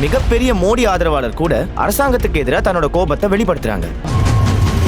மிகப்பெரிய மோடி ஆதரவாளர் கூட அரசாங்கத்துக்கு எதிராக தன்னோட கோபத்தை வெளிப்படுத்துறாங்க.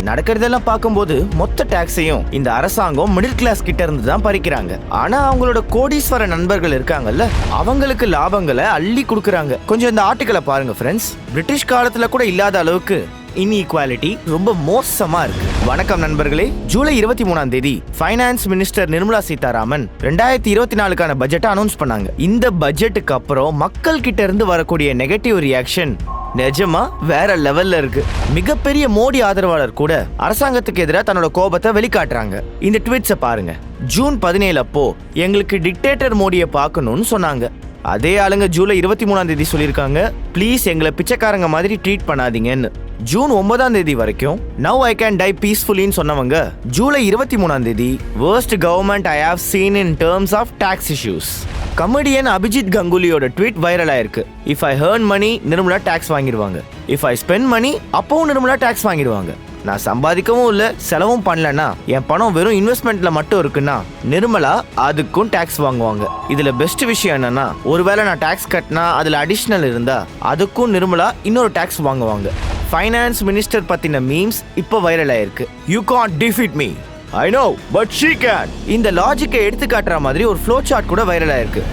நடக்கிறதெல்லாம் பார்க்கும்போது மொத்த டாக்ஸையும் இந்த அரசாங்கம் மிடில் கிளாஸ் கிட்ட இருந்து தான் பறிக்கிறாங்க. ஆனா அவங்களோட கோடீஸ்வர நண்பர்கள் இருக்காங்கல்ல அவங்களுக்கு லாபங்களை அள்ளி கொடுக்கறாங்க. கொஞ்சம் இந்த ஆர்டிக்கலை பாருங்க ஃப்ரெண்ட்ஸ் பிரிட்டிஷ் காலத்துல கூட இல்லாத அளவுக்கு இன்இக்வாலிட்டி ரொம்ப மோசமா இருக்கு. வணக்கம் நண்பர்களே. ஜூலை இருபத்தி மூணாம் தேதி ஃபைனான்ஸ் மினிஸ்டர் நிர்மலா சீதாராமன் ரெண்டாயிரத்தி இருபத்தி நாலுக்கான பட்ஜெட்டை அனௌன்ஸ் பண்ணாங்க. இந்த பட்ஜெட்டுக்கு அப்புறம் மக்கள் கிட்ட இருந்து வரக்கூடிய நெகட்டிவ் ரியாக்ஷன் நிஜமா வேற லெவல்ல இருக்கு. மிகப்பெரிய மோடி ஆதரவாளர் கூட அரசாங்கத்துக்கு எதிராக தன்னோட கோபத்தை வெளிக்காட்டுறாங்க. இந்த ட்வீட்ஸை பாருங்க. ஜூன் பதினேழு அப்போ எங்களுக்கு டிக்டேட்டர் மோடியை பார்க்கணும்னு சொன்னாங்க. அதே ஆளுங்க ஜூலை இருபத்தி மூணாம் தேதி சொல்லியிருக்காங்க ப்ளீஸ் எங்களை பிச்சைக்காரங்க மாதிரி ட்ரீட் பண்ணாதீங்கன்னு. ஜூன் ஒன்பதாம் தேதி வரைக்கும் நவ் ஐ கேன் டை பீஸ்ஃபுல்லின்னு சொன்னவங்க ஜூலை இருபத்தி மூணாம் தேதி worst government I have seen in terms of tax issues comedian Abhijit கங்குலியோட tweet viral ஆயிருக்கு. If I earn money Nirmala tax வாங்கிடுவாங்க. இஃப் ஐ ஸ்பெண்ட் மணி அப்பவும் நிர்மலா டாக்ஸ் வாங்கிடுவாங்க. நான் சம்பாதிக்கவும் இல்லை செலவும் பண்ணலன்னா என் பணம் வெறும் இன்வெஸ்ட்மெண்ட்ல மட்டும் இருக்குன்னா நிர்மலா அதுக்கும் டாக்ஸ் வாங்குவாங்க. இதுல பெஸ்ட் விஷயம் என்னன்னா ஒருவேளை நான் டாக்ஸ் கட்டினா அதுல அடிஷ்னல் இருந்தா அதுக்கும் நிர்மலா இன்னொரு டாக்ஸ் வாங்குவாங்க. ஃபைனான்ஸ் மினிஸ்டர் பத்தின மீம்ஸ் இப்போ வைரல் ஆயிருக்கு. You can't defeat me I know but she can இந்த லாஜிக்கை எடுத்து காட்டுற மாதிரி ஒரு ஃப்ளோ சார்ட் கூட வைரல் ஆயிருக்கு.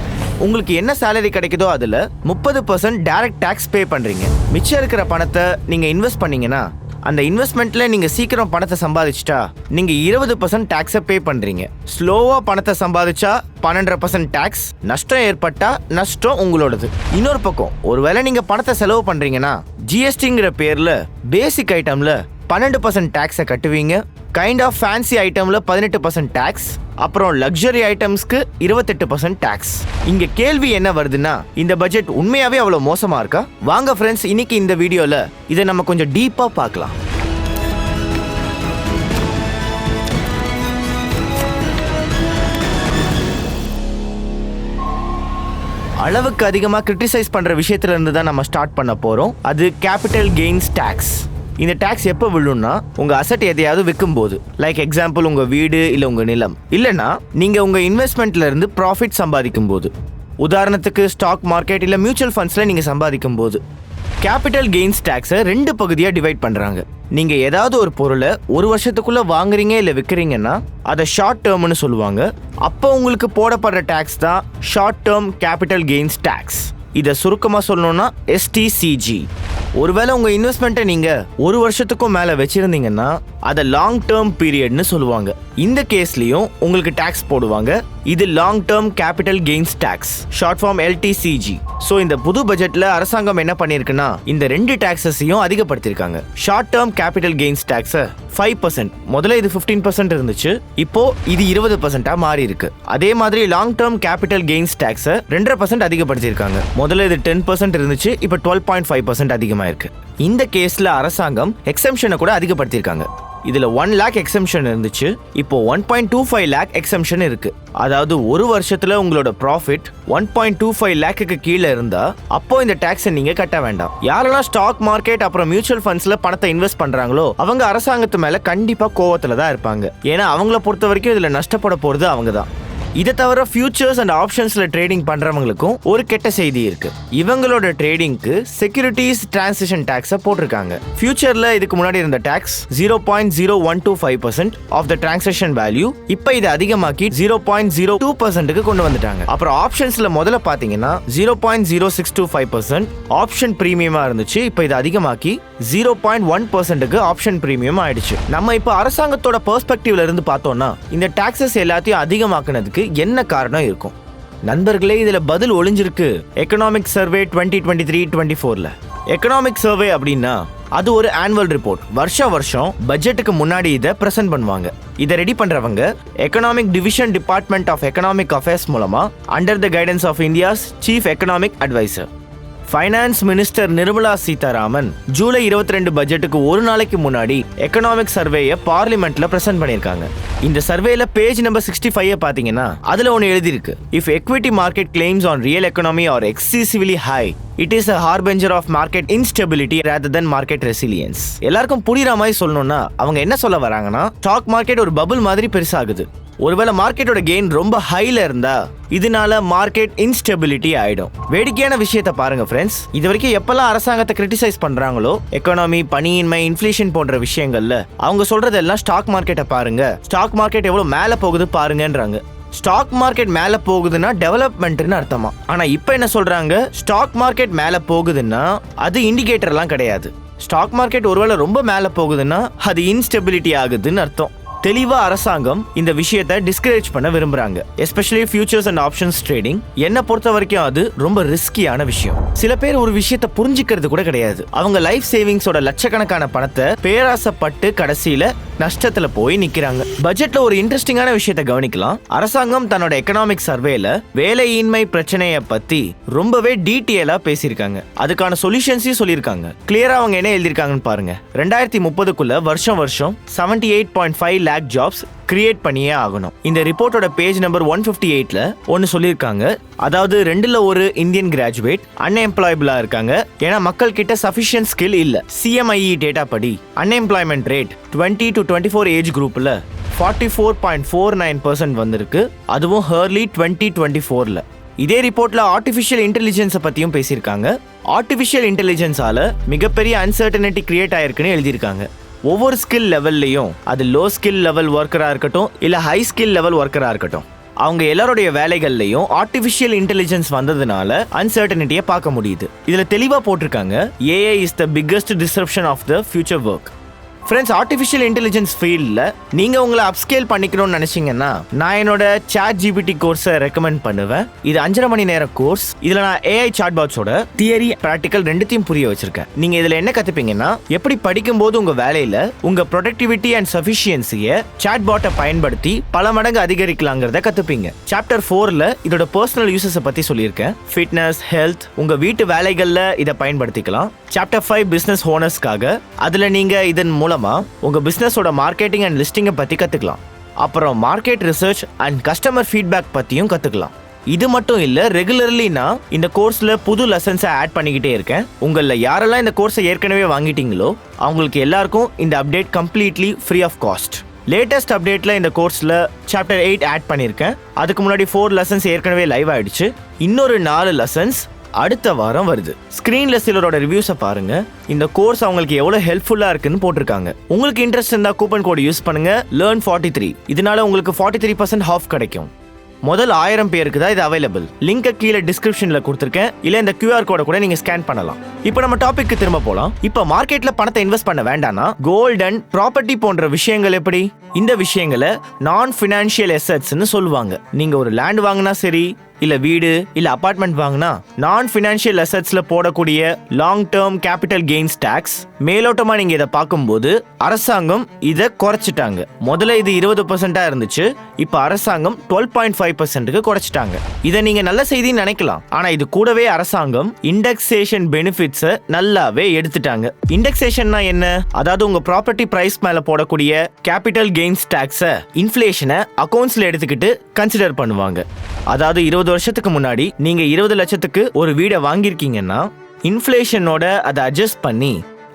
உங்களுக்கு என்ன சேலரி கிடைக்குதோ அதுல முப்பது பர்சன்ட் டைரக்ட் டாக்ஸ் பே பண்றீங்க. மிச்சம் இருக்கிற பணத்தை நீங்க இன்வெஸ்ட் பண்ணீங்கன்னா அந்த இன்வெஸ்ட்மெண்ட்ல நீங்க சீக்கிரம் பணத்தை சம்பாதிச்சிட்டா நீங்க இருபது பர்சன்ட் டாக்ஸை பே பண்றீங்க. ஸ்லோவா பணத்தை சம்பாதிச்சா பன்னெண்டரை பர்சன்ட் டாக்ஸ் நஷ்டம் ஏற்பட்டா நஷ்டம் உங்களோடது. இன்னொரு பக்கம் ஒருவேளை நீங்க பணத்தை செலவு பண்றீங்கன்னா ஜிஎஸ்டிங்கிற பேர்ல பேசிக் ஐட்டம்ல பன்னெண்டு பர்சன்ட் டேக்ஸை கட்டுவீங்க. கைண்ட் ஆஃப் ஃபேன்சி ஐட்டமில் பதினெட்டு பர்சன்ட் டேக்ஸ் அப்புறம் லக்ஸரி ஐட்டம்ஸ்க்கு இருபத்தெட்டு பர்சன்ட் டேக்ஸ் இங்க கேள்வி என்ன வருதுன்னா இந்த பட்ஜெட் உண்மையாவே அவ்வளோ மோசமா இருக்கா? வாங்க ஃப்ரெண்ட்ஸ் இன்னைக்கு இந்த வீடியோவில் இதை நம்ம கொஞ்சம் டீப்பாக பார்க்கலாம். அளவுக்கு அதிகமாக கிரிட்டிசைஸ் பண்ணுற விஷயத்துல இருந்து தான் நம்ம ஸ்டார்ட் பண்ண போகிறோம் அது கேபிட்டல் கெயின்ஸ் டேக்ஸ் இந்த டேக்ஸ் எப்போ விழும்னா உங்கள் அசட் எதையாவது விற்கும்போது லைக் எக்ஸாம்பிள் உங்கள் வீடு இல்லை உங்கள் நிலம். இல்லைன்னா நீங்கள் உங்கள் இன்வெஸ்ட்மெண்ட்லேருந்து ப்ராஃபிட் சம்பாதிக்கும் போது உதாரணத்துக்கு ஸ்டாக் மார்க்கெட் இல்லை மியூச்சுவல் ஃபண்ட்ஸில் நீங்கள் சம்பாதிக்கும் போது கேபிட்டல் கெயின்ஸ் டேக்ஸை ரெண்டு பகுதியாக டிவைட் பண்ணுறாங்க நீங்கள் ஏதாவது ஒரு பொருளை ஒரு வருஷத்துக்குள்ளே வாங்குறீங்க இல்லை விற்கிறீங்கன்னா அதை ஷார்ட் டேர்ம்னு சொல்லுவாங்க. அப்போ உங்களுக்கு போடப்படுற டேக்ஸ் தான் short term capital gains tax இதை சுருக்கமாக சொல்லணும்னா எஸ்டிசிஜி ஒருவேளை உங்கள் இன்வெஸ்ட்மெண்ட்டை நீங்கள் ஒரு வருஷத்துக்கும் மேலே வச்சுருந்தீங்கன்னா அதை லாங் டேர்ம் பீரியட்னு சொல்லுவாங்க. இந்த கேஸ்லேயும் உங்களுக்கு டேக்ஸ் போடுவாங்க. இது long term capital gains tax short form LTCG so இந்த புது பட்ஜெட்டில் அரசாங்கம் என்ன பண்ணியிருக்குன்னா இந்த ரெண்டு டேக்ஸஸையும் அதிகப்படுத்தியிருக்காங்க ஷார்ட் டேர்ம் கேபிட்டல் கெயின்ஸ் டேக்ஸை ஃபைவ் பர்சன்ட் முதல்ல இது ஃபிஃப்டீன் பர்சன்ட் இருந்துச்சு. இப்போ இது இருபது பர்சன்ட்டாக மாறி இருக்கு. அதே மாதிரி லாங் டேர்ம் கேபிட்டல் கெயின்ஸ் டேக்ஸை ரெண்டரை பர்சன்ட் அதிகப்படுத்தியிருக்காங்க. முதல்ல இது டென் பர்சன்ட் இருந்துச்சு இப்போ டுவெல் பாயிண்ட் ஃபைவ் பர்சன்ட் அதிகமாக இருக்கு இந்த கேஸில் அரசாங்கம் எக்ஸம்ஷனை கூட அதிகப்படுத்தியிருக்காங்க. இதில் ஒன் லேக் எக்ஸம்ஷன் இருந்துச்சு. இப்போ one point two five lakh exemption இருக்கு. அதாவது ஒரு வருஷத்தில் உங்களோட profit one point two five லேக்குக்கு கீழே இருந்தால் அப்போ இந்த டேக்ஸை நீங்கள் கட்ட வேண்டாம். யாரெல்லாம் ஸ்டாக் மார்க்கெட் அப்புறம் மியூச்சுவல் ஃபண்ட்ஸில் பணத்தை இன்வெஸ்ட் பண்ணுறாங்களோ அவங்க அரசாங்கத்து மேலே கண்டிப்பாக கோவத்தில் தான் இருப்பாங்க. ஏன்னா அவங்கள பொறுத்த வரைக்கும் இதில் நஷ்டப்பட போகிறது அவங்க தான் இதை தவிர ஃபியூச்சர்ஸ் அண்ட் ஆப்ஷன்ஸ்ல ட்ரேடிங் பண்றவங்களுக்கும் ஒரு கெட்ட செய்தி இருக்கு. இவங்களோட ட்ரேடிங்க்கு செக்யூரிட்டிஸ் டிரான்சிஷன் டாக்ஸை போட்டிருக்காங்க. ஃபியூச்சர்ல இதுக்கு முன்னாடி இருந்த tax zero point zero one two five percent of the transaction value இப்போ இதை அதிகமாக்கி ஜீரோ பாயிண்ட் ஜீரோ டூ பர்சன்ட்டுக்கு கொண்டு வந்துட்டாங்க. அப்புறம் ஆப்ஷன்ஸ்ல முதல்ல பாத்தீங்கன்னா zero point zero six two five percent option ப்ரீமியமாக இருந்துச்சு இப்போ இதை அதிகமாக்கி ஜீரோ பாயிண்ட் ஒன் பர்சன்ட்டுக்கு ஆப்ஷன் பிரீமியம் ஆயிடுச்சு. நம்ம இப்போ அரசாங்கத்தோட பெர்ஸ்பெக்டிவ்ல இருந்து பார்த்தோம்னா இந்த டாக்ஸஸ் எல்லாத்தையும் அதிகமாக்குனதுக்கு என்ன காரணம் இருக்கும்? நண்பர்களே இதில் பதில் ஒளிஞ்சிருக்கு. Economic survey twenty twenty three twenty ஃபோரில் எக்கனாமிக் சர்வே அப்படின்னா அது ஒரு ஆனுவல் ரிப்போர்ட் வருஷ வருஷம் பட்ஜெட்டுக்கு முன்னாடி இதை ப்ரெசென்ட் பண்ணுவாங்க. இதை ரெடி பண்றவங்க economic division department of economic affairs மூலமா under the guidance of India's chief economic adviser finance minister Nirmala Sitharaman July 22 ரெண்டு பட்ஜெட்டுக்கு ஒரு நாளைக்கு முன்னாடி எக்கனாமிக் சர்வேயை பார்லிமெண்ட்ல பிரசன்ட் பண்ணியிருக்காங்க. இந்த சர்வேல பேஜ் நம்பர் சிக்ஸ்டி ஃபைவ் பாத்தீங்கன்னா அதுல ஒன்று எழுதியிருக்கு. If equity market claims on real economy are excessively high it is a harbinger of market instability rather than market resilience எல்லாருக்கும் புரியுற மாதிரி சொல்லணும்னா அவங்க என்ன சொல்ல வராங்கன்னா ஸ்டாக் மார்க்கெட் ஒரு பபுள் மாதிரி பெருசாகுது. ஒருவேளை மார்க்கெட்டோட கெயின் ரொம்ப ஹைல இருந்தா இதனால மார்க்கெட் இன்ஸ்டெபிலிட்டி ஆயிடும். வேடிக்கையான விஷயத்தை பாருங்க ஃப்ரெண்ட்ஸ் இது வரைக்கும் எப்பெல்லாம் அரசாங்கத்தை கிரிட்டிசைஸ் பண்றாங்களோ எக்கானமி பணியின்மை இன்ஃபிளேஷன் போன்ற விஷயங்கள்ல அவங்க சொல்றதெல்லாம் ஸ்டாக் மார்க்கெட்டை பாருங்க. ஸ்டாக் மார்க்கெட் எவ்வளவு மேல போகுது பாருங்கன்றாங்க. ஸ்டாக் மார்க்கெட் மேல போகுதுன்னா டெவலப்மெண்ட்னு அர்த்தமா? ஆனா இப்போ என்ன சொல்றாங்க? ஸ்டாக் மார்க்கெட் மேல போகுதுன்னா அது இண்டிகேட்டர்லாம் கிடையாது. ஸ்டாக் மார்க்கெட் ஒருவேளை ரொம்ப மேல போகுதுன்னா அது இன்ஸ்டெபிலிட்டி ஆகுதுன்னு அர்த்தம். தெளிவா அரசாங்கம் இந்த விஷயத்தை டிஸ்கரேஜ் பண்ண விரும்புறாங்க. Especially futures and options trading என்ன பொறுத்த வரைக்கும் அது ரொம்ப ரிஸ்கியான விஷயம். சில பேர் ஒரு விஷயத்தை புரிஞ்சுக்கிறது கூட கிடையாது. அவங்க லைஃப் சேவிங்ஸோட லட்சக்கணக்கான பணத்தை பேராசப்பட்டு கடைசியில நஷ்டத்துல போய் நிக்கிறாங்க. பட்ஜெட்ல ஒரு இன்ட்ரெஸ்டிங்கான விஷயத்தை கவனிக்கலாம். அரசாங்கம் தன்னோட எக்கனாமிக் சர்வேல வேலையின்மை பிரச்சனைய பத்தி ரொம்பவே டீட்டெயிலா பேசியிருக்காங்க. அதுக்கான சொல்யூஷன்ஸையும் சொல்லியிருக்காங்க. கிளியரா அவங்க என்ன எழுதியிருக்காங்கன்னு பாருங்க. ரெண்டாயிரத்தி முப்பதுக்குள்ள வருஷம் வருஷம் seventy eight point five lakh jobs create பண்ணியே ஆகணும். இந்த ரிப்போர்ட்டோட பேஜ் நம்பர் ஒன் ஃபிஃப்டி எயிட்ல ஒன்னு சொல்லியிருக்காங்க. அதாவது ரெண்டுல ஒரு இந்தியன் கிராஜுவேட் அன்எம்ப்ளாயபிளா இருக்காங்க. ஏன்னா மக்கள் கிட்ட சஃபிஷியன்ட் ஸ்கில் இல்ல சிஎம்ஐஇ டேட்டா படி unemployment rate twenty to twenty four age குரூப்ல forty four point four nine percent வந்திருக்கு. அதுவும் ஹர்லி டுவெண்ட்டி டுவெண்ட்டி ஃபோர்ல இதே ரிப்போர்ட்ல ஆர்டிஃபிஷியல் இன்டெலிஜென்ஸை பத்தியும் பேசியிருக்காங்க. ஆர்டிஃபிஷியல் இன்டெலிஜென்ஸால மிகப்பெரிய அன்சர்டனிட்டி கிரியேட் ஆயிருக்குன்னு எழுதியிருக்காங்க. ஒவ்வொரு ஸ்கில் லெவல்லையும் அது லோ ஸ்கில் லெவல் ஒர்க்கராக இருக்கட்டும் இல்லை ஹை ஸ்கில் லெவல் ஒர்க்கராக இருக்கட்டும் அவங்க எல்லாருடைய வேலைகள்லையும் ஆர்டிஃபிஷியல் இன்டெலிஜென்ஸ் வந்ததுனால அன்சர்டனிட்டியை பார்க்க முடியுது. இதில் தெளிவாக போட்டிருக்காங்க AI is the biggest disruption of the future work friends artificial intelligence ஃபீல்டில் நீங்கள் உங்களை அப்ஸ்கேல் பண்ணிக்கணும்னு நினச்சிங்கன்னா நான் என்னோட சாட் ஜிபிடி கோர்ஸை ரெக்கமெண்ட் பண்ணுவேன். இது அஞ்சரை மணி நேர கோர்ஸ் இதில் நான் ஏஐ சாட் பாட்ஸோட தியரி ப்ராக்டிக்கல் ரெண்டுத்தையும் புரிய வச்சிருக்கேன். நீங்கள் இதில் என்ன கற்றுப்பீங்கன்னா எப்படி படிக்கும்போது உங்கள் வேலையில் உங்கள் ப்ரொடக்டிவிட்டி அண்ட் சஃபிஷியன்சியை சாட் பாட்டை பயன்படுத்தி பல மடங்கு அதிகரிக்கலாங்கிறத கற்றுப்பீங்க சாப்டர் ஃபோரில் இதோட பர்சனல் யூசஸை பற்றி சொல்லியிருக்கேன். ஃபிட்னஸ் ஹெல்த் உங்கள் வீட்டு வேலைகளில் இதை பயன்படுத்திக்கலாம். சாப்டர் ஃபைவ் பிஸ்னஸ் ஓனர்ஸ்க்காக அதில் நீங்கள் இதன் மூலம் மூலமாக உங்கள் பிஸ்னஸோட மார்க்கெட்டிங் அண்ட் லிஸ்டிங்கை பற்றி கற்றுக்கலாம் அப்புறம் market research and customer feedback பற்றியும் கற்றுக்கலாம் இது மட்டும் இல்லை ரெகுலர்லி நான் இந்த கோர்ஸில் புது லெசன்ஸை ஆட் பண்ணிக்கிட்டே இருக்கேன். உங்களில் யாரெல்லாம் இந்த கோர்ஸை ஏற்கனவே வாங்கிட்டீங்களோ அவங்களுக்கு எல்லாருக்கும் இந்த update completely free of cost latest அப்டேட்டில் இந்த கோர்ஸில் சாப்டர் எயிட் ஆட் பண்ணியிருக்கேன் அதுக்கு முன்னாடி ஃபோர் லெசன்ஸ் ஏற்கனவே லைவ் ஆயிடுச்சு. இன்னொரு நாலு லெசன்ஸ் அடுத்த வாரம் வருது. ஸ்க்ரீன்ல சிலரோட ரிவ்யூஸை பாருங்க. இந்த கோர்ஸ் அவங்களுக்கு எவ்வளவு ஹெல்ப்ஃபுல்லா இருக்குன்னு போட்டிருக்காங்க. உங்களுக்கு இன்ட்ரெஸ்ட் இருந்தா கூப்பன் கோடு யூஸ் பண்ணுங்க. லேர்ன் ஃபார்ட்டி த்ரீ இதனால உங்களுக்கு ஃபார்ட்டி த்ரீ பர்சன்ட் ஆஃப் கிடைக்கும். முதல் ஆயிரம் பேருக்கு தான் இது அவைலபிள் லிங்கை கீழே டிஸ்கிரிப்ஷனில் கொடுத்துருக்கேன். இல்லை இந்த கியூஆர் கோடை கூட நீங்கள் ஸ்கேன் பண்ணலாம். இப்போ நம்ம டாபிக்கு திரும்ப போகலாம் இப்போ மார்க்கெட்டில் பணத்தை இன்வெஸ்ட் பண்ண வேண்டாம்னா கோல்ட் அண்ட் ப்ராப்பர்ட்டி போன்ற விஷயங்கள் எப்படி? இந்த விஷயங்களை நான் ஃபினான்ஷியல் எசட்ஸ்னு சொல்லுவாங்க. நீங்கள் ஒரு லேண்ட் வாங்கினா சரி இல்ல வீடு இல்ல அபார்ட்மெண்ட் வாங்கினா நான் ஃபினான்ஷியல் அசெட்ஸ்ல போடக்கூடிய long term capital gains tax மேலோட்டமா நீங்க இதை பார்க்கும்போது அரசாங்கம் இதை குறைச்சிட்டாங்க. முதல்ல இது இருபது பர்சன்டா இருந்துச்சு இப்ப அரசாங்கம் டுவெல் பாயிண்ட் ஃபைவ் பர்சன்ட்டுக்கு குறைச்சிட்டாங்க. இதை நீங்க நல்ல செய்தின்னு நினைக்கலாம். ஆனா இது கூடவே அரசாங்கம் இண்டெக்ஸேஷன் பெனிஃபிட்ஸை நல்லாவே எடுத்துட்டாங்க. இண்டெக்ஸேஷன்னா என்ன? அதாவது உங்க ப்ராப்பர்ட்டி பிரைஸ் மேல போடக்கூடிய கேபிட்டல் கெயின்ஸ் டேக்ஸை இன்ஃப்ளேஷனை அக்கௌண்ட்ஸ்ல எடுத்துக்கிட்டு கன்சிடர் பண்ணுவாங்க. அதாவது இருபது வருஷத்துக்கு முன்னாடி நீங்க இருபது லட்சத்துக்கு ஒரு வீடை வாங்கியிருக்கீங்கன்னா இன்ஃப்ளேஷனோட அதை அட்ஜஸ்ட் பண்ணி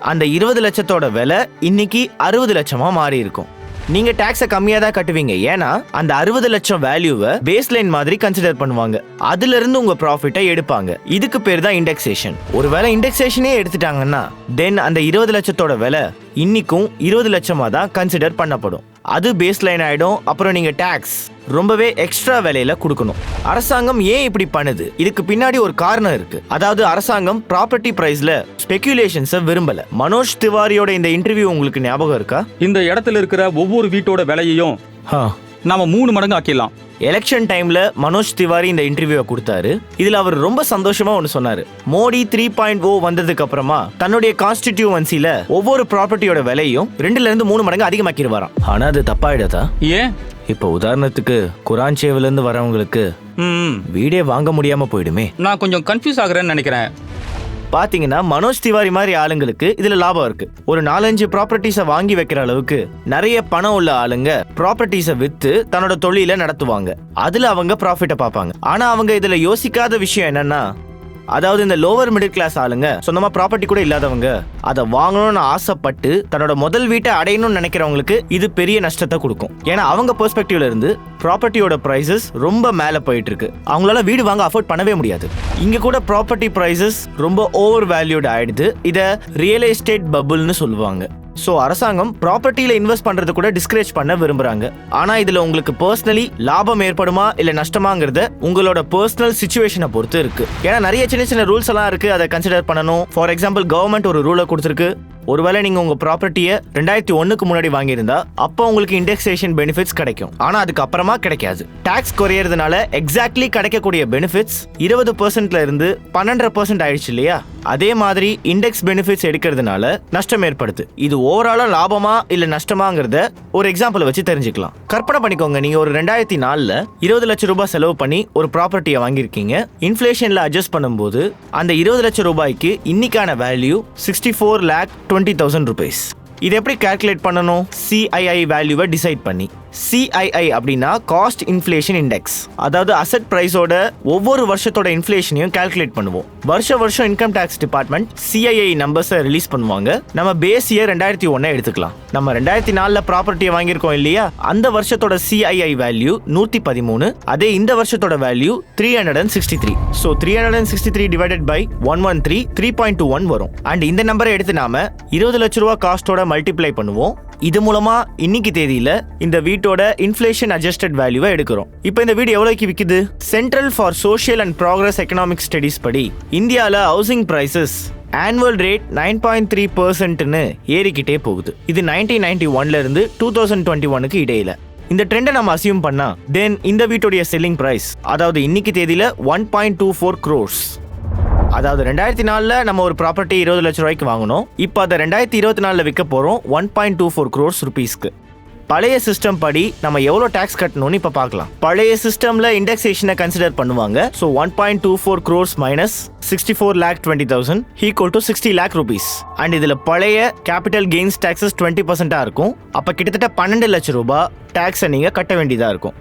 அந்த இருபது லட்சத்தோட விலை இன்னைக்கு அறுபது லட்சமா மாறி இருக்கும் நீங்க டாக்ஸை கம்மியா தான் கட்டுவீங்க. ஏன்னா அந்த அறுபது லட்சம் வேல்யூவை பேஸ் லைன் மாதிரி கன்சிடர் பண்ணுவாங்க. அதுல இருந்து உங்க ப்ராஃபிட்டை எடுப்பாங்க. இதுக்கு பேர் தான் இண்டெக்ஸேஷன் ஒருவேளை இண்டெக்ஸேஷனே எடுத்துட்டாங்கன்னா தென் அந்த இருபது லட்சத்தோட விலை இன்னைக்கும் இருபது லட்சமா தான் கன்சிடர் பண்ணப்படும். அது பேஸ் லைன் ஆயிடும். அப்புறம் நீங்க டாக்ஸ் ரொம்பவே எக்ஸ்ட்ரா விலையில கொடுக்கணும். அரசாங்கம் ஏன் இப்படி பண்ணுது? இதுக்கு பின்னாடி ஒரு காரணம் இருக்கு. அதாவது அரசாங்கம் ப்ராப்பர்ட்டி பிரைஸ்ல ஸ்பெகுலேஷன்ஸை விரும்பல. மனோஜ் திவாரியோட இந்த இன்டர்வியூ உங்களுக்கு ஞாபகம் இருக்கா? இந்த இடத்துல இருக்கிற ஒவ்வொரு வீட்டோட விலையையும் நாம மூணு மடங்கு ஆக்கிடலாம். எலெக்ஷன் டைம்ல மனோஜ் திவாரி இந்த இன்டர்வியூவை கொடுத்தாரு. இதுல அவர் ரொம்ப சந்தோஷமா ஒன்று சொன்னாரு. மோடி த்ரீ பாயிண்ட் ஓ வந்ததுக்கு அப்புறமா தன்னுடைய கான்ஸ்டிடியூவன்சில ஒவ்வொரு ப்ராப்பர்ட்டியோட விலையும் ரெண்டுல இருந்து மூணு மடங்கு அதிகமாக்கிடுவாராம். ஆனா அது தப்பாயிடாதா? ஏன்? இப்போ உதாரணத்துக்கு குரான்சேவில இருந்து வரவங்களுக்கு ம் வீடே வாங்க முடியாம போயிடுமே. நான் கொஞ்சம் கன்ஃபியூஸ் ஆகுறேன்னு நினைக்கிறேன். பாத்தீங்கன்னா மனோஜ் திவாரி மாதிரி ஆளுங்களுக்கு இதுல லாபம் இருக்கு. ஒரு நாலஞ்சு ப்ராப்பர்ட்டிஸை வாங்கி வைக்கிற அளவுக்கு நிறைய பணம் உள்ள ஆளுங்க ப்ராப்பர்ட்டிஸை வித்து தன்னோட தொழிலை நடத்துவாங்க. அதுல அவங்க ப்ராஃபிட்டை பார்ப்பாங்க. ஆனா அவங்க இதுல யோசிக்காத விஷயம் என்னன்னா அதாவது இந்த லோவர் மிடில் கிளாஸ் ஆளுங்க சொந்தமா ப்ராப்பர்ட்டி கூட இல்லாதவங்க அதை வாங்கணும்னு ஆசைப்பட்டு தன்னோட முதல் வீட்டை அடையணும்னு நினைக்கிறவங்களுக்கு இது பெரிய நஷ்டத்தை கொடுக்கும். ஏன்னா அவங்க பெர்ஸ்பெக்டிவ்ல இருந்து ப்ராப்பர்ட்டியோட ப்ரைஸஸ் ரொம்ப மேலே போயிட்டு இருக்கு அவங்களால வீடு வாங்க அஃபோர்ட் பண்ணவே முடியாது. இங்க கூட ப்ராப்பர்ட்டி ப்ரைஸஸ் ரொம்ப ஓவர் வேல்யூட் ஆயிடுது. இதை ரியல் எஸ்டேட் பபுள்னு சொல்லுவாங்க. ஸோ அரசாங்கம் ப்ராப்பர்ட்டியில் இன்வெஸ்ட் பண்ணுறது கூட டிஸ்கரேஜ் பண்ண விரும்புகிறாங்க ஆனால் இதில் உங்களுக்கு பர்சனலி லாபம் ஏற்படுமா இல்லை நஷ்டமாங்கிறத உங்களோட பர்சனல் சுச்சுவேஷனை பொறுத்து இருக்கு. ஏன்னா நிறைய சின்ன சின்ன ரூல்ஸ் எல்லாம் இருக்குது அதை கன்சிடர் பண்ணணும். ஃபார் எக்ஸாம்பிள் கவர்மெண்ட் ஒரு ரூலை கொடுத்துருக்கு. ஒருவேளை நீங்க உங்க ப்ராப்பர்ட்டியை ரெண்டாயிரத்தி ஒண்ணுக்கு முன்னாடி வாங்கியிருந்தா அப்போ உங்களுக்கு இண்டெக்ஸேஷன் பெனிஃபிட்ஸ் கிடைக்கும். ஆனா அதுக்கு அப்புறமா கிடைக்காது. டாக்ஸ் குறையறதுனால எக்ஸாக்ட்லி கிடைக்கக்கூடிய பெனிஃபிட்ஸ் இருபது பர்சன்ட்ல இருந்து பன்னெண்டரை பர்சன்ட் ஆயிடுச்சு இல்லையா? அதே மாதிரி இண்டெக்ஸ் பெனிஃபிட்ஸ் எடுக்கிறதுனால நஷ்டம் ஏற்படுது. இது ஓவராலா லாபமா இல்ல நஷ்டமாங்கிறத ஒரு எக்ஸாம்பிள் வச்சு தெரிஞ்சுக்கலாம். கற்பனை பண்ணிக்கோங்க. நீங்க ஒரு ரெண்டாயிரத்தி நாலுல இருபது லட்சம் ரூபாய் செலவு பண்ணி ஒரு ப்ராப்பர்ட்டியை வாங்கியிருக்கீங்க. இன்ஃபிளேஷன்ல அட்ஜஸ்ட் பண்ணும்போது அந்த இருபது லட்சம் ரூபாய்க்கு இன்னைக்கான value sixty four lakh twenty thousand rupees இது எப்படி கால்குலேட் பண்ணணும்? சிஐஐ வேல்யூவை டிசைட் பண்ணி. சிஐஐ அப்படின்னா காஸ்ட் இன்ஃப்ளேஷன் இண்டெக்ஸ் அதாவது அசெட் ப்ரைஸோட ஒவ்வொரு வருஷத்தோட இன்ஃப்ளேஷனையும் கால்குலேட் பண்ணுவோம். வருஷ வருஷம் இன்கம் டேக்ஸ் டிபார்ட்மெண்ட் சிஐஐ நம்பர்ஸை ரிலீஸ் பண்ணுவாங்க. நம்ம பேஸ் இயர் ரெண்டாயிரத்தி ஒன்னை எடுத்துக்கலாம். நம்ம ரெண்டாயிரத்தி நாலில் ப்ராப்பர்ட்டியை வாங்கியிருக்கோம் இல்லையா? அந்த வருஷத்தோட சிஐஐ வேல்யூ நூற்றி பதிமூணு அதே இந்த வருஷத்தோட value three hundred and sixty three so three hundred and sixty three divided by one one three three point two one வரும். அண்ட் இந்த நம்பரை எடுத்து நாம இருபது லட்ச ரூபா காஸ்டோட மல்டிப்ளை பண்ணுவோம். இது மூலமா இன்னைக்கு தேதியில இந்த வீட்டோட இன்ஃப்ளேஷன் அட்ஜஸ்டட் வேல்யூவை எடுக்கிறோம். இப்போ இந்த வீடு எவ்வளோக்கு விற்குது central for social and progress economic studies படி இந்தியாவில் housing prices annual rate nine point three பர்சன்ட்னு ஏறிக்கிட்டே போகுது. இது நைன்டீன் நைன்டி ஒன்ல இருந்து டூ தௌசண்ட் டுவெண்ட்டி ஒனுக்கு இடையில. இந்த ட்ரெண்டை நம்ம அசியூம் பண்ணா தென் இந்த வீட்டுடைய செல்லிங் பிரைஸ் அதாவது இன்னைக்கு தேதியில one point two four crores அதாவது ரெண்டாயிரத்தி நாலில் நம்ம ஒரு ப்ராப்பர்ட்டி இருபது லட்ச ரூபாய்க்கு வாங்கினோம். இப்போ அதை ரெண்டாயிரத்தி இருபத்தி நாலில் விற்க போகிறோம் one point two four crores ருபீஸ்க்கு பழைய சிஸ்டம் படி நம்ம எவ்வளோ டேக்ஸ் கட்டணும்னு இப்போ பார்க்கலாம். பழைய சிஸ்டமில் இண்டெக்ஸேஷனை கன்சிடர் பண்ணுவாங்க. So one point two four crores minus sixty four lakh twenty thousand equal to sixty lakh rupees and இதில் பழைய கேபிட்டல் கெயின்ஸ் டேக்ஸஸ் டுவெண்ட்டி பர்சென்ட்டாக இருக்கும். அப்போ கிட்டத்தட்ட பன்னெண்டு லட்ச ரூபாய் டேக்ஸை நீங்கள் கட்ட வேண்டியதாக இருக்கும்.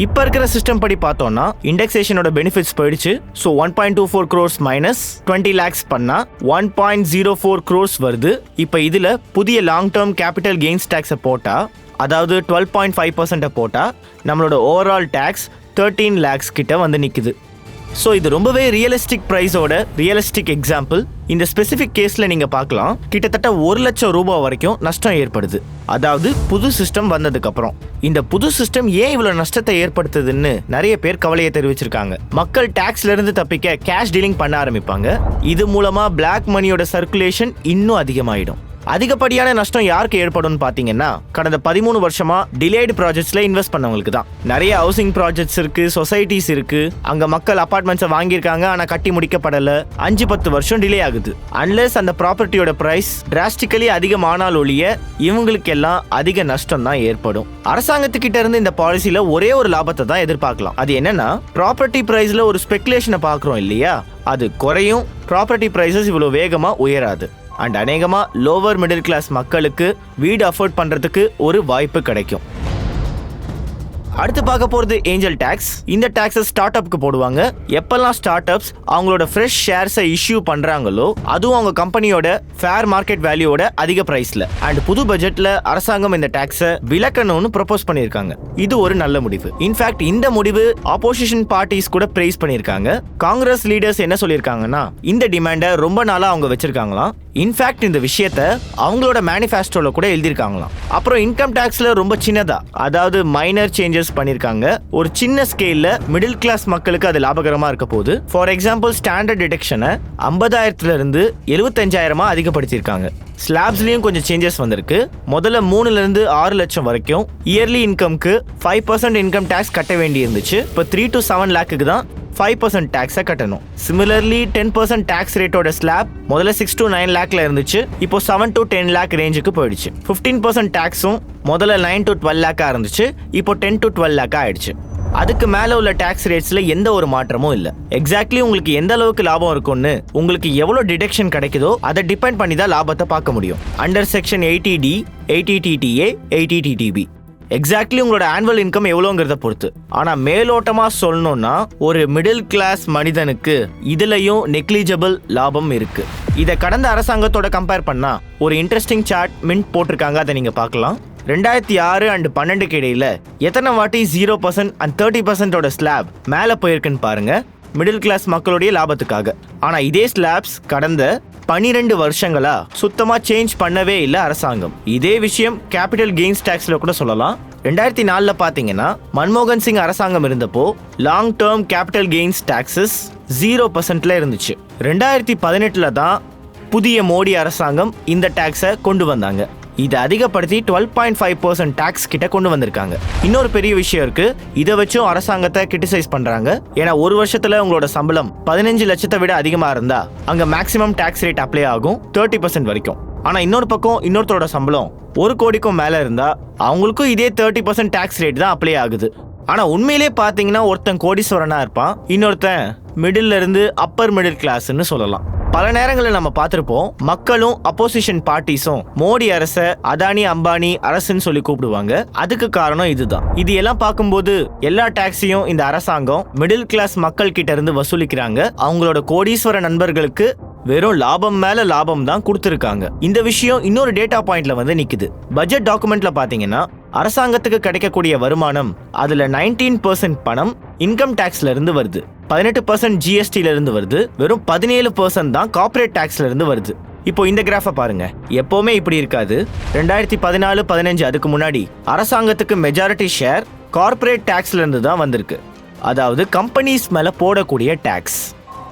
இப்போ இருக்கிற சிஸ்டம் படி பார்த்தோம்னா இண்டெக்ஸேஷனோட பெனிஃபிட்ஸ் போயிடுச்சு. So one point two four crores minus twenty lakhs பண்ணா one point zero four crores வருது. இப்போ இதில் புதிய லாங் டேர்ம் கேபிட்டல் கெயின்ஸ் டேக்ஸை போட்டால் அதாவது டுவெல் பாயிண்ட் ஃபைவ் பர்சன்ட்டை போட்டால் நம்மளோட ஓவரால் டேக்ஸ் தேர்ட்டீன் லேக்ஸ் கிட்ட வந்து நிற்குது ஸோ இது ரொம்பவே ரியலிஸ்டிக் ப்ரைஸோட ரியலிஸ்டிக் எக்ஸாம்பிள் இந்த ஸ்பெசிஃபிக் கேஸில் நீங்கள் பார்க்கலாம். கிட்டத்தட்ட ஒரு லட்சம் ரூபாய் வரைக்கும் நஷ்டம் ஏற்படுது. அதாவது புது சிஸ்டம் வந்ததுக்கப்புறம். இந்த புது சிஸ்டம் ஏன் இவ்வளோ நஷ்டத்தை ஏற்படுத்துதுன்னு நிறைய பேர் கவலையை தெரிவிச்சிருக்காங்க. மக்கள் டேக்ஸ்லேருந்து தப்பிக்க கேஷ் டீலிங் பண்ண ஆரம்பிப்பாங்க. இது மூலமாக பிளாக் மணியோட சர்க்குலேஷன் இன்னும் அதிகமாகிடும் அதிகப்படியான நஷ்டம் யாருக்கு ஏற்படும்னு பார்த்தீங்கன்னா கடந்த பதிமூணு வருஷமா டிலேடு ப்ராஜெக்ட்ஸ்ல இன்வெஸ்ட் பண்ணவங்களுக்கு தான். நிறைய ஹவுசிங் ப்ராஜெக்ட்ஸ் இருக்கு சொசைட்டிஸ் இருக்கு. அங்க மக்கள் அப்பார்ட்மெண்ட்ஸை வாங்கியிருக்காங்க ஆனா கட்டி முடிக்கப்படல. அஞ்சு பத்து வருஷம் டிலே ஆகுது. அன்லெஸ் அந்த ப்ராப்பர்ட்டியோட பிரைஸ் டிராஸ்டிக்கலி அதிகமானால் ஒழிய இவங்களுக்கு எல்லாம் அதிக நஷ்டம் தான் ஏற்படும். அரசாங்கத்துக்கிட்ட இருந்து இந்த பாலிசியில ஒரே ஒரு லாபத்தை தான் எதிர்பார்க்கலாம். அது என்னன்னா ப்ராப்பர்ட்டி பிரைஸ்ல ஒரு ஸ்பெகுலேஷனை பார்க்குறோம் இல்லையா? அது குறையும் ப்ராப்பர்ட்டி பிரைசஸ் இவ்வளோ வேகமா உயராது. அண்ட் அநேகமாக லோவர் மிடில் கிளாஸ் மக்களுக்கு வீடு அஃபோர்ட் பண்ணுறதுக்கு ஒரு வாய்ப்பு கிடைக்கும். அடுத்து பார்க்க போகிறது ஏஞ்சல் டேக்ஸ். இந்த டேக்ஸை ஸ்டார்ட் அப்க்கு போடுவாங்க. எப்பெல்லாம் ஸ்டார்ட் அப்ஸ் அவங்களோட ஃப்ரெஷ் ஷேர்ஸை இஷ்யூ பண்ணுறாங்களோ அதுவும் அவங்க கம்பெனியோட ஃபேர் மார்க்கெட் வேல்யூவோட அதிக ப்ரைஸில். அண்ட் புது பட்ஜெட்டில் அரசாங்கம் இந்த டேக்ஸை விலக்கணும்னு ப்ரொபோஸ் பண்ணியிருக்காங்க. இது ஒரு நல்ல முடிவு. இன்ஃபேக்ட் இந்த முடிவு ஆப்போசிஷன் பார்ட்டிஸ் கூட பிரைஸ் பண்ணியிருக்காங்க. காங்கிரஸ் லீடர்ஸ் என்ன சொல்லியிருக்காங்கன்னா இந்த டிமாண்டை ரொம்ப நாளாக அவங்க வச்சிருக்காங்களாம். இன்ஃபேக்ட் இந்த விஷயத்த அவங்களோட மேனிஃபெஸ்டோல கூட எழுதியிருக்காங்களாம். அப்புறம் இன்கம் டேக்ஸ்ல ரொம்ப சின்னதா அதாவது மைனர் சேஞ்சஸ் பண்ணியிருக்காங்க ஒரு சின்ன ஸ்கேல்ல மிடில் கிளாஸ் மக்களுக்கு அது லாபகரமா இருக்க போது ஃபார் எக்ஸாம்பிள் ஸ்டாண்டர்ட் டிடெக்ஷனை ஐம்பதாயிரத்துல இருந்து எழுபத்தஞ்சாயிரமா அதிகப்படுத்தியிருக்காங்க. ஸ்லாப்ஸ்லயும் கொஞ்சம் சேஞ்சஸ் வந்திருக்கு. முதல்ல மூணுல இருந்து ஆறு லட்சம் வரைக்கும் இயர்லி இன்கம்க்கு ஃபைவ் பர்சன்ட் இன்கம் டேக்ஸ் கட்ட வேண்டி இருந்துச்சு இப்போ த்ரீ டு செவன் லேக்குக்கு தான் ஃபைவ் பர்சன்ட் டேக்ஸை கட்டணும். சிமிலர்லி டென் பர்சன்ட் டேக்ஸ் ரேட்டோட ஸ்லாப் முதல்ல சிக்ஸ் டு நைன் லேக்ல இருந்துச்சு. இப்போ செவன் டு டென் லேக் ரேஞ்சுக்கு போயிடுச்சு. ஃபிஃப்டீன் பர்சன்ட் டேக்ஸும் முதல்ல நைன் டு டுவெல் லேக்காக இருந்துச்சு. இப்போ டென் டு டுவெல் லேக்காக ஆயிடுச்சு. அதுக்கு மேலே உள்ள டேக்ஸ் ரேட்ஸில் எந்த ஒரு மாற்றமும் இல்லை. எக்ஸாக்ட்லி உங்களுக்கு எந்த அளவுக்கு லாபம் இருக்கும்னு உங்களுக்கு எவ்வளோ டிடெக்ஷன் கிடைக்குதோ அதை டிபெண்ட் பண்ணி தான் லாபத்தை பார்க்க முடியும். Under section eighty D eighty DDA eighty DDB exactly உங்களோட ஆனுவல் இன்கம் எவ்வளோங்கிறத பொறுத்து. ஆனால் மேலோட்டமாக சொல்லணும்னா ஒரு மிடில் கிளாஸ் மனிதனுக்கு இதுலேயும் நெக்லிஜபிள் லாபம் இருக்கு. இதை கடந்த அரசாங்கத்தோட கம்பேர் பண்ணால் ஒரு இன்ட்ரெஸ்டிங் சார்ட் மின்ட் போட்டிருக்காங்க அதை நீங்கள் பார்க்கலாம். ரெண்டாயிரத்தி ஆறு அண்ட் பன்னெண்டுக்கு இடையில எத்தனை வாட்டி ஜீரோ பர்சன்ட் அண்ட் தேர்ட்டி பர்சன்டோட ஸ்லாப் மேலே போயிருக்குன்னு பாருங்க. மிடில் கிளாஸ் மக்களுடைய லாபத்துக்காக. ஆனால் இதே ஸ்லாப்ஸ் கடந்த பனிரெண்டு வருஷங்களா சுத்தமா சேஞ்ச் பண்ணவே இல்லை அரசாங்கம். இதே விஷயம் கேபிட்டல் கெயின்ஸ் டாக்ஸ்ல கூட சொல்லலாம். ரெண்டாயிரத்தி நாலில் பார்த்தீங்கன்னா மன்மோகன் சிங் அரசாங்கம் இருந்தப்போ long term capital gains taxes zero பர்சன்ட்ல இருந்துச்சு. ரெண்டாயிரத்தி பதினெட்டில் தான் புதிய மோடி அரசாங்கம் இந்த டாக்ஸை கொண்டு வந்தாங்க. இதை அதிகப்படுத்தி twelve point five percent tax கிட்ட கொண்டு வந்திருக்காங்க. இன்னொரு பெரிய விஷயம் இருக்கு. இதை வச்சும் அரசாங்கத்தை கிரிட்டிசைஸ் பண்றாங்க. ஏன்னா ஒரு வருஷத்துல உங்களோட சம்பளம் பதினஞ்சு லட்சத்தை விட அதிகமா இருந்தா அங்க மேக்ஸிமம் டேக்ஸ் ரேட் அப்ளை ஆகும் தேர்ட்டி பர்சன்ட் வரைக்கும். ஆனா இன்னொரு பக்கம் இன்னொருத்தரோட சம்பளம் ஒரு கோடிக்கும் மேல இருந்தா அவங்களுக்கும் இதே தேர்ட்டி பர்சன்ட் டேக்ஸ் ரேட் தான் அப்ளை ஆகுது. ஆனா உண்மையிலே பாத்தீங்கன்னா ஒருத்தன் கோடீஸ்வரனா இருப்பான். இன்னொருத்தன் மிடில் இருந்து அப்பர் மிடில் கிளாஸ்ன்னு சொல்லலாம். பல நேரங்களில் நம்ம பார்த்துருப்போம் மக்களும் அப்போசிஷன் பார்ட்டிஸும் மோடி அரச அதானி அம்பானி அரசுன்னு சொல்லி கூப்பிடுவாங்க. அதுக்கு காரணம் இதுதான். இது எல்லாம் பார்க்கும்போது எல்லா டாக்ஸியும் இந்த அரசாங்கம் மிடில் கிளாஸ் மக்கள் கிட்ட இருந்து வசூலிக்கிறாங்க. அவங்களோட கோடீஸ்வர நண்பர்களுக்கு வெறும் லாபம் மேல லாபம் தான் கொடுத்துருக்காங்க. இந்த விஷயம் இன்னொரு டேட்டா பாயிண்ட்ல வந்து நிக்குது. பட்ஜெட் டாக்குமெண்ட்ல பாத்தீங்கன்னா அரசாங்கத்துக்கு கிடைக்கக்கூடிய வருமானம் அதுல நைன்டீன் பர்சன்ட் பணம் இன்கம் டேக்ஸ்ல இருந்து வருது. பதினெட்டு பர்சன்ட் ஜிஎஸ்டில இருந்து வருது. வெறும் பதினேழு பர்சன்ட் தான் கார்பரேட் டேக்ஸ்ல இருந்து வருது. இப்போ இந்த கிராஃபை பாருங்க. எப்பவுமே இப்படி இருக்காது. ரெண்டாயிரத்தி பதினாலு பதினஞ்சு அதுக்கு முன்னாடி அரசாங்கத்துக்கு மெஜாரிட்டி ஷேர் கார்ப்பரேட் டேக்ஸ்ல இருந்து தான் வந்திருக்கு. அதாவது கம்பெனிஸ் மேல போடக்கூடிய டேக்ஸ்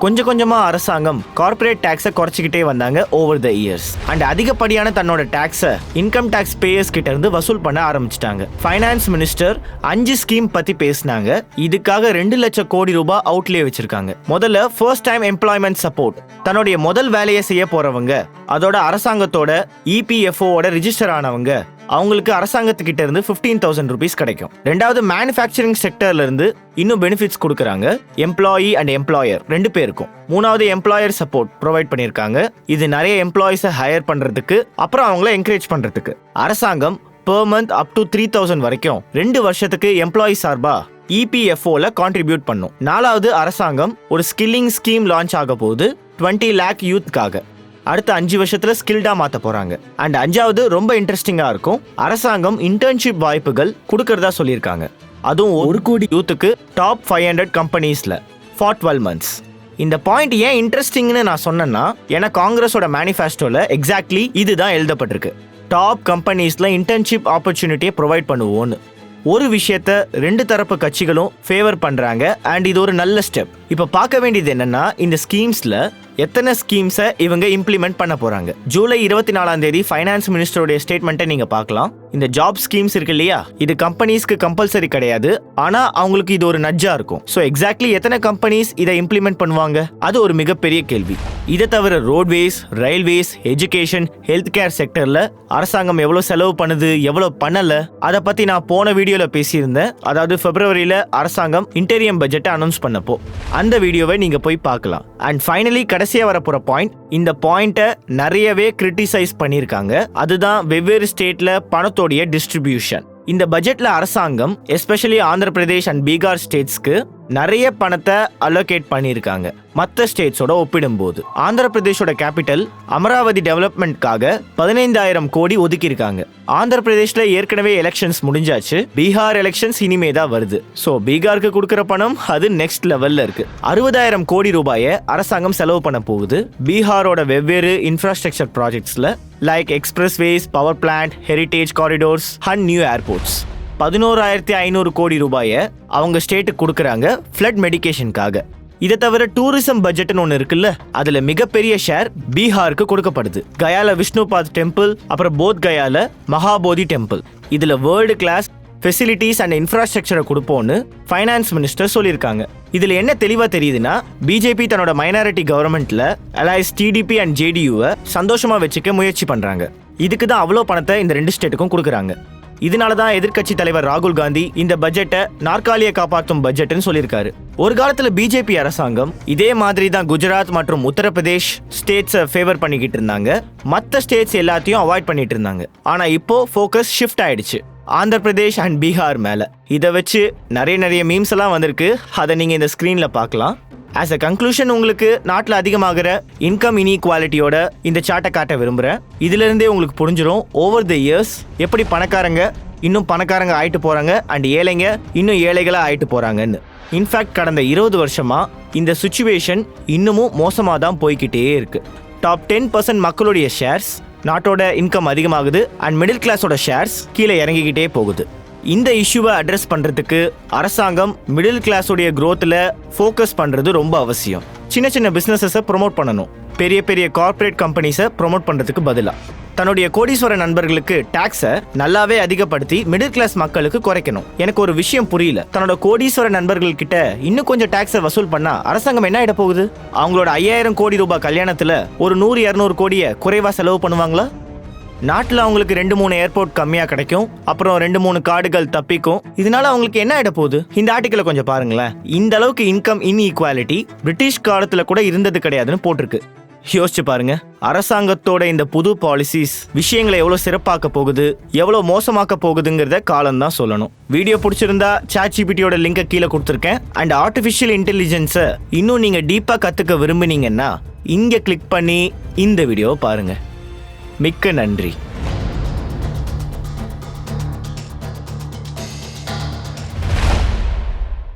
கொஞ்சம் கொஞ்சமாக அரசாங்கம் கார்ப்பரேட் டேக்ஸை குறைச்சிக்கிட்டே வந்தாங்க ஓவர் த இயர்ஸ் அண்ட் அதிகப்படியான தன்னோட டேக்ஸை இன்கம் டேக்ஸ் பேயர்ஸ் கிட்ட இருந்து வசூல் பண்ண ஆரம்பிச்சிட்டாங்க. ஃபைனான்ஸ் மினிஸ்டர் அஞ்சு ஸ்கீம் பற்றி பேசினாங்க. இதுக்காக ரெண்டு லட்சம் கோடி ரூபாய் அவுட்லே வச்சிருக்காங்க. முதல்ல ஃபர்ஸ்ட் டைம் எம்ப்ளாய்மெண்ட் சப்போர்ட் தன்னுடைய முதல் வேலையை செய்ய போறவங்க அதோட அரசாங்கத்தோட இபிஎஃப்ஓட ரிஜிஸ்டர் ஆனவங்க அவங்களுக்கு அரசாங்கத்துக்கிட்ட இருந்து ஃபிஃப்டீன் தௌசண்ட் ருபீஸ் கிடைக்கும். ரெண்டாவது மேனுஃபேக்சரிங் செக்டர்ல இருந்து இன்னும் பெனிஃபிட்ஸ் கொடுக்குறாங்க. எம்ப்ளாயி அண்ட் எம்ப்ளாயர் ரெண்டு பேருக்கும். மூணாவது எம்ப்ளாயர் சப்போர்ட் ப்ரொவைட் பண்ணியிருக்காங்க. இது நிறைய எம்ப்ளாயிஸை ஹையர் பண்றதுக்கு அப்புறம் அவங்கள என்கரேஜ் பண்றதுக்கு. அரசாங்கம் per month up to three thousand வரைக்கும் ரெண்டு வருஷத்துக்கு எம்ப்ளாயி சார்பா இபிஎஃப்ஓல கான்ட்ரிபியூட் பண்ணும். நாலாவது அரசாங்கம் ஒரு ஸ்கில்லிங் ஸ்கீம் லான்ச் ஆக போகுது டுவெண்ட்டி லேக் யூத்காக அடுத்த அஞ்சு வருஷத்துல ஸ்கில்டா மாத்த போறாங்க. அண்ட் அஞ்சாவது ரொம்ப இன்ட்ரெஸ்டிங்கா இருக்கும். அரசாங்கம் இன்டர்ன்ஷிப் வாய்ப்புகள் கொடுக்கறதா சொல்லியிருக்காங்க. அதுவும் ஒரு கோடி யூத்துக்கு டாப் ஃபைவ் ஹண்ட்ரட் கம்பெனிஸ்ல ஃபார் டுவெல் மந்த்ஸ் இந்த பாயிண்ட் ஏன் இன்ட்ரெஸ்டிங்னு நான் சொன்னேன்னா ஏன்னா காங்கிரஸோட மேனிஃபெஸ்டோவில் எக்ஸாக்ட்லி இதுதான் எழுதப்பட்டிருக்கு. டாப் கம்பெனிஸில் இன்டர்ன்ஷிப் ஆப்பர்ச்சுனிட்டியை ப்ரொவைட் பண்ணுவோன்னு ஒரு விஷயத்த ரெண்டு தரப்பு கட்சிகளும் ஃபேவர் பண்ணுறாங்க அண்ட் இது ஒரு நல்ல ஸ்டெப் இப்போ பார்க்க வேண்டியது என்னென்னா இந்த ஸ்கீம்ஸில் எத்தனை ஸ்கீம்ஸை இவங்க இம்ப்ளிமெண்ட் பண்ண போறாங்க? ஜூலை இருபத்தி நாலாம் தேதி ஃபைனான்ஸ் மினிஸ்டருடைய ஸ்டேட்மெண்ட்டை நீங்க பார்க்கலாம். இந்த ஜாப் ஸ்கீம்ஸ் இருக்கு இல்லையா? இது கம்பெனிஸ்க்கு கம்பல்சரி கிடையாது. ஆனா அவங்களுக்கு இது ஒரு நட்ஜா இருக்கும். ஸோ எக்ஸாக்ட்லி எத்தனை கம்பெனிஸ் இதை இம்ப்ளிமெண்ட் பண்ணுவாங்க? அது ஒரு மிகப்பெரிய கேள்வி. இதை தவிர roadways railways education health care செக்டர்ல அரசாங்கம் எவ்வளவு செலவு பண்ணுது எவ்வளவு பண்ணல அதை பத்தி நான் போன வீடியோல பேசியிருந்தேன். அதாவது பிப்ரவரியில அரசாங்கம் இன்டீரியம் பட்ஜெட்டை அனௌன்ஸ் பண்ணப்போ. அந்த வீடியோவை நீங்க போய் பார்க்கலாம். அண்ட் ஃபைனலி கடைசியா வரப்போற பாயிண்ட் இந்த பாயிண்ட்டை நிறையவே கிரிட்டிசைஸ் பண்ணியிருக்காங்க. அதுதான் வெவ்வேறு ஸ்டேட்ல பணத்தோடைய டிஸ்ட்ரிபியூஷன் இந்த பட்ஜெட்ல அரசாங்கம் எஸ்பெஷலி ஆந்திர பிரதேஷ் அண்ட் பீகார் ஸ்டேட்ஸ்க்கு நிறைய பணத்தை அலோகேட் பண்ணியிருக்காங்க. மற்ற ஸ்டேட்ஸோட ஒப்பிடும்போது. ஆந்திர பிரதேஷோட கேபிட்டல் அமராவதி டெவலப்மெண்ட்காக பதினைந்தாயிரம் கோடி ஒதுக்கியிருக்காங்க. ஆந்திர பிரதேஷ்ல ஏற்கனவே எலெக்ஷன்ஸ் முடிஞ்சாச்சு. பீகார் எலெக்ஷன்ஸ் இனிமே தான் வருது. ஸோ பீகாருக்கு கொடுக்குற பணம் அது நெக்ஸ்ட் லெவல்ல இருக்கு. அறுபதாயிரம் கோடி ரூபாயை அரசாங்கம் செலவு பண்ண போகுது. பீகாரோட வெவ்வேறு infrastructure ப்ராஜெக்ட்ஸ்ல like expressways power plant heritage corridors and new airports பதினோராயிரத்தி ஐநூறு கோடி ரூபாயை அவங்க ஸ்டேட்டுக்கு கொடுக்குறாங்க ஃப்ளட் மெடிக்கேஷனுக்காக இதை தவிர டூரிசம் பட்ஜெட்னு ஒன்று இருக்குல்ல அதில் மிகப்பெரிய ஷேர் பீகாருக்கு கொடுக்கப்படுது. கயால விஷ்ணுபாத் டெம்பிள் அப்புறம் போத் கயால மகாபோதி டெம்பிள் இதில் வேர்ல்டு கிளாஸ் ஃபெசிலிட்டிஸ் அண்ட் இன்ஃப்ராஸ்ட்ரக்சரை கொடுப்போம்னு ஃபைனான்ஸ் மினிஸ்டர் சொல்லியிருக்காங்க. இதில் என்ன தெளிவாக தெரியுதுன்னா பிஜேபி தன்னோட மைனாரிட்டி கவர்மெண்ட்டில் அலைஸ் டிடிபி அண்ட் ஜேடியூவை சந்தோஷமாக வச்சுக்க முயற்சி பண்ணுறாங்க இதுக்கு தான் அவ்வளோ பணத்தை இந்த ரெண்டு ஸ்டேட்டுக்கும் கொடுக்குறாங்க. இதனால தான் எதிர்க்கட்சி தலைவர் ராகுல் காந்தி இந்த பட்ஜெட்டை நாற்காலியை காப்பாற்றும் பட்ஜெட்னு சொல்லியிருக்காரு. ஒரு காலத்துல பிஜேபி அரசாங்கம் இதே மாதிரி தான் குஜராத் மற்றும் உத்தரப்பிரதேஷ் ஸ்டேட்ஸை ஃபேவர் பண்ணிக்கிட்டு இருந்தாங்க. மற்ற ஸ்டேட்ஸ் எல்லாத்தையும் அவாய்ட் பண்ணிட்டு இருந்தாங்க. ஆனா இப்போ ஃபோக்கஸ் ஷிஃப்ட் ஆயிடுச்சு. ஆந்திர பிரதேஷ் அண்ட் பீகார் மேலே. இதை வச்சு நிறைய நிறைய மீம்ஸ் எல்லாம் வந்திருக்கு. அதை நீங்கள் இந்த ஸ்க்ரீனில் பார்க்கலாம். ஆஸ் அ கன்க்ளூஷன் உங்களுக்கு நாட்டில் அதிகமாகிற இன்கம் இன்இக்வாலிட்டியோட இந்த சார்ட்டை காட்ட விரும்புகிறேன் இதுலேருந்தே உங்களுக்கு புரிஞ்சிடும் ஓவர் த இயர்ஸ் எப்படி பணக்காரங்க இன்னும் பணக்காரங்க ஆயிட்டு போகிறாங்க அண்ட் ஏழைங்க இன்னும் ஏழைகளாக ஆயிட்டு போகிறாங்கன்னு இன்ஃபேக்ட் கடந்த இருபது வருஷமாக இந்த சுச்சுவேஷன் இன்னமும் மோசமாக தான் போய்கிட்டே இருக்குது டாப் டென் பர்சன்ட் மக்களுடைய ஷேர்ஸ் நாட்டோட இன்கம் அதிகமாகுது அண்ட் மிடில் கிளாஸோட ஷேர்ஸ் கீழே இறங்கிக்கிட்டே போகுது. இந்த இஷ்யூவை அட்ரஸ் பண்ணுறதுக்கு அரசாங்கம் மிடில் கிளாஸுடைய க்ரோத்தில் ஃபோக்கஸ் பண்ணுறது ரொம்ப அவசியம். சின்ன சின்ன பிஸ்னஸஸை ப்ரொமோட் பண்ணணும். பெரிய பெரிய கார்ப்பரேட் கம்பெனிஸை ப்ரொமோட் பண்ணுறதுக்கு பதிலாக தன்னுடைய கோடீஸ்வர நண்பர்களுக்கு டாக்ஸை நல்லாவே அதிகப்படுத்தி மிடில் கிளாஸ் மக்களுக்கு குறைக்கணும். எனக்கு ஒரு விஷயம் புரியல. தன்னோட கோடீஸ்வர நண்பர்கள் கிட்ட இன்னும் கொஞ்சம் டாக்ஸை வசூல் பண்ணா அரசாங்கம் என்ன ஆயிட போகுது? அவங்களோட ஐயாயிரம் கோடி ரூபாய் கல்யாணத்துல ஒரு நூறு இரநூறு கோடியை குறைவா செலவு பண்ணுவாங்களா? நாட்டில் அவங்களுக்கு ரெண்டு மூணு ஏர்போர்ட் கம்மியாக கிடைக்கும். அப்புறம் ரெண்டு மூணு காடுகள் தப்பிக்கும். இதனால அவங்களுக்கு என்ன ஆகிட போகுது? இந்த ஆர்டிக்கலை கொஞ்சம் பாருங்களேன். இந்த அளவுக்கு இன்கம் இன்இக்வாலிட்டி பிரிட்டிஷ் காலத்தில் கூட இருந்தது கிடையாதுன்னு போட்டிருக்கு. யோசிச்சு பாருங்க. அரசாங்கத்தோட இந்த புது பாலிசிஸ் விஷயங்களை எவ்வளோ சிறப்பாக்க போகுது எவ்வளோ மோசமாக்க போகுதுங்கிறத காலம் தான் சொல்லணும். வீடியோ பிடிச்சிருந்தா சாட்சிபிட்டியோட லிங்கை கீழே கொடுத்துருக்கேன். அண்ட் ஆர்டிஃபிஷியல் இன்டெலிஜென்ஸை இன்னும் நீங்கள் டீப்பாக கற்றுக்க விரும்புனீங்கன்னா இங்கே கிளிக் பண்ணி இந்த வீடியோவை பாருங்கள் மிக்க நன்றி.